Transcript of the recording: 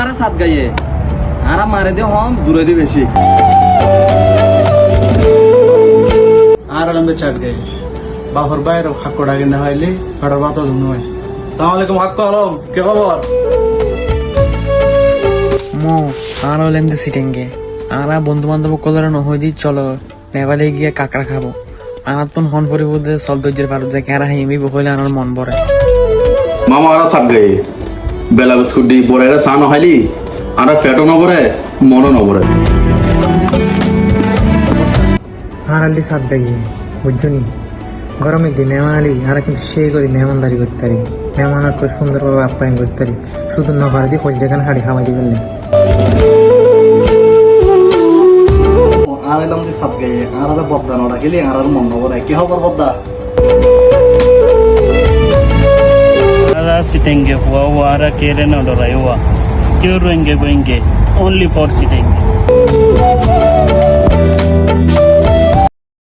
আরা সাত গাইয়ে। আরা মারে দে হম দূরে দি বেশি। আর আলমে চাট গে বাপর বাইরে হাক্কো ডাকে না হইলে ফটার বাতো ধুনো হয়। সালাম আলাইকুম হাক্কো আলম কে খবর? মো আর হলেন দে সিটেঙ্গে। আরা বন্ধু বান্ধব কলরে নহই দি চলো নেভালে গিয়ে কাকড়া খাব। আনার তো হন পরিবর্তে সলদর্যের ভারত যায় কেরা হাইমি বহলে আনার মন ভরে। মামা আরা সাত গায়ে বেলা বিস্কুট দি বড় চা নহাইলি আরা পেটও নবরে মনও নবরে আর আলি সাত গাইয়ে বুঝছ নি? গরমের দিন মেহমান আলি আর কিন্তু সেই করি মেহমানদারি করতে পারি। মেহমান আর করে সুন্দরভাবে আপ্যায়ন করতে পারি। শুধু নভারে দিয়ে পঞ্চ যেখানে হাড়ি খাওয়াই দিবেন না। আর এলাম দি সাত গাইয়ে আর আরে বদ্দা নড়া গেলি আর আর মন নবরে কি খবর বদ্দা sitenge huauara kerenodoraiwa kiurwenge bwenge only for sitenge